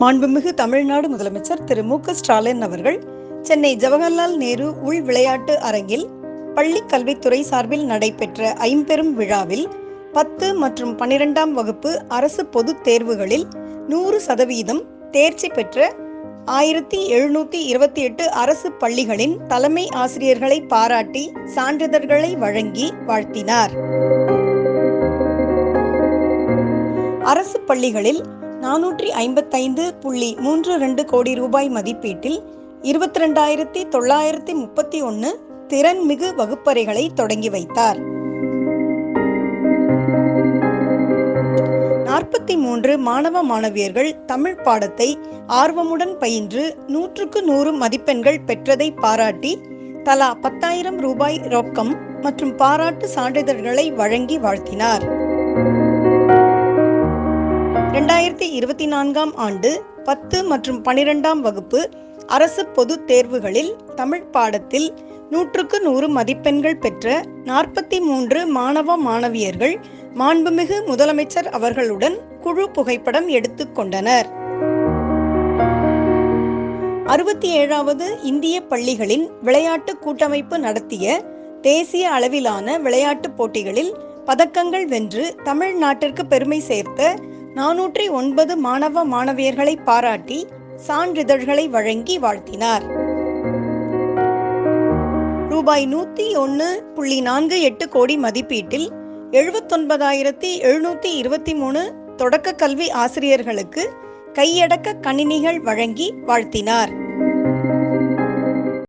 மாண்புமிகு தமிழ்நாடு முதலமைச்சர் திரு மு க ஸ்டாலின் அவர்கள் சென்னை ஜவஹர்லால் நேரு உள் விளையாட்டு அரங்கில் பள்ளி கல்வித்துறை சார்பில் நடைபெற்ற ஐம்பெரும் விழாவில் பத்து மற்றும் பனிரெண்டாம் வகுப்பு அரசு பொதுத் தேர்வுகளில் நூறு சதவீதம் தேர்ச்சி பெற்ற ஆயிரத்தி எழுநூத்தி இருபத்தி எட்டு அரசு பள்ளிகளின் தலைமை ஆசிரியர்களை பாராட்டி சான்றிதழ்களை வழங்கி வாழ்த்தினார். அரசு பள்ளிகளில் நானூற்றி ஐம்பத்தைந்து புள்ளி மூன்று ரெண்டு கோடி ரூபாய் மதிப்பீட்டில் இருபத்தி ரெண்டாயிரத்தி தொள்ளாயிரத்தி முப்பத்தி ஒன்று திறன்மிகு வகுப்பறைகளை தொடங்கி வைத்தார். நாற்பத்தி மூன்று மாணவ மாணவியர்கள் தமிழ் பாடத்தை ஆர்வமுடன் பயின்று நூற்றுக்கு நூறு மதிப்பெண்கள் பெற்றதை பாராட்டி தலா பத்தாயிரம் ரூபாய் ரொக்கம் மற்றும் பாராட்டு சான்றிதழ்களை வழங்கி வாழ்த்தினார். இரண்டாயிரத்தி இருபத்தி நான்காம் ஆண்டு பத்து மற்றும் பனிரெண்டாம் வகுப்பு அரசு பொதுத் தேர்வுகளில் தமிழ் பாடத்தில் நூற்றுக்கு நூறு மதிப்பெண்கள் பெற்ற நாற்பத்தி மூன்று மாணவ மாணவியர்கள் மாண்புமிகு முதலமைச்சர் அவர்களுடன் குழு புகைப்படம் எடுத்துக்கொண்டனர் அறுபத்தி ஏழாவது இந்திய பள்ளிகளின் விளையாட்டு கூட்டமைப்பு நடத்திய தேசிய அளவிலான விளையாட்டுப் போட்டிகளில் பதக்கங்கள் வென்று தமிழ்நாட்டிற்கு பெருமை சேர்த்த நானூற்றி ஒன்பது மாணவ மாணவியர்களை பாராட்டி சான்றிதழ்களை வழங்கி வாழ்த்தினார். ரூபாய் நூத்தி ஒன்று புள்ளி நான்கு எட்டு கோடி மதிப்பீட்டில் எழுபத்தொன்பதாயிரத்தி எழுநூத்தி இருபத்தி மூணு தொடக்க கல்வி ஆசிரியர்களுக்கு கையடக்க கணினிகள் வழங்கி வாழ்த்தினார்.